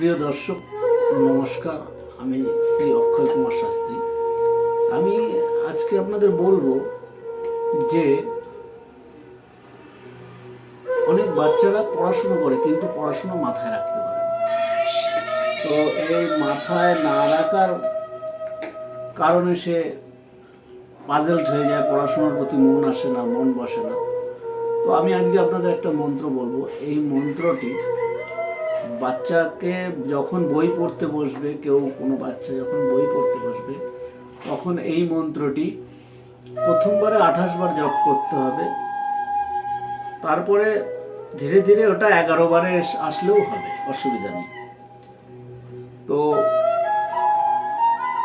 প্রিয় দর্শক, নমস্কার। আমি শ্রী অক্ষয় কুমার শাস্ত্রী। আমি আজকে আপনাদের বলব যে, অনেক বাচ্চারা পড়াশুনো করে কিন্তু পড়াশুনো মাথায় রাখতে পারে তো এই মাথায় না রাখার কারণে সে পাজেলড হয়ে যায়, পড়াশোনার প্রতি মন আসে না, মন বসে না। তো আমি আজকে আপনাদের একটা মন্ত্র বলব। এই মন্ত্রটি বাচ্চাকে যখন বই পড়তে বসবে, কেউ কোনো বাচ্চা যখন বই পড়তে বসবে, তখন এই মন্ত্রটি প্রথমবারে আঠাশ বার জপ করতে হবে। তারপরে ধীরে ধীরে ওটা এগারো বারে আসলেও হবে, অসুবিধা নেই। তো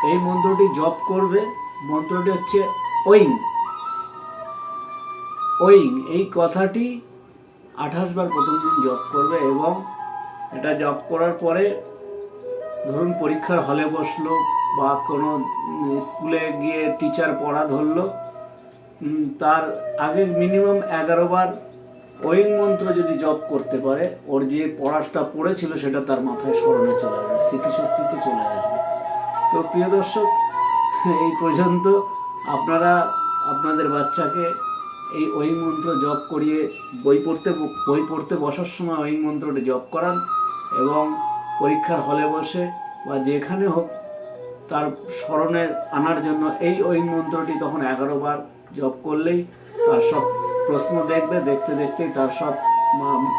এই মন্ত্রটি জপ করবে, মন্ত্রটি হচ্ছে ওইং ওইং এই কথাটি আঠাশ বার প্রথম দিন জপ করবে এবং এটা জপ করার পরে ধরুন পরীক্ষার হলে বসল বা কোনো স্কুলে গিয়ে টিচার পড়া ধরলো তার আগে মিনিমাম এগারো বার ওইং মন্ত্র যদি জপ করতে পারে, ওর যে পড়াটা পড়েছিল সেটা তার মাথায় স্মরণে চলে আসবে, স্মৃতিশক্তিতে চলে আসবে। তো প্রিয় দর্শক, এই পর্যন্ত আপনারা, আপনাদের বাচ্চাকে এই ওই মন্ত্র জপ করিয়ে বই পড়তে বই পড়তে বসার সময় ওই মন্ত্রটি জপ করান এবং পরীক্ষার হলে বসে বা যেখানে হোক তার স্মরণে আনার জন্য এই ওই মন্ত্রটি তখন এগারো বার জপ করলেই তার সব প্রশ্ন দেখবে, দেখতে দেখতেই তার সব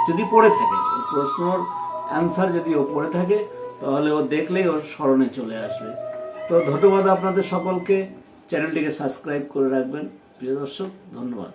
যদি পড়ে থাকে প্রশ্নর অ্যান্সার যদি ও পড়ে থাকে, তাহলে ও দেখলেই ওর স্মরণে চলে আসবে। তো ধন্যবাদ আপনাদের সকলকে। চ্যানেলটিকে সাবস্ক্রাইব করে রাখবেন। প্রিয় দর্শক, ধন্যবাদ।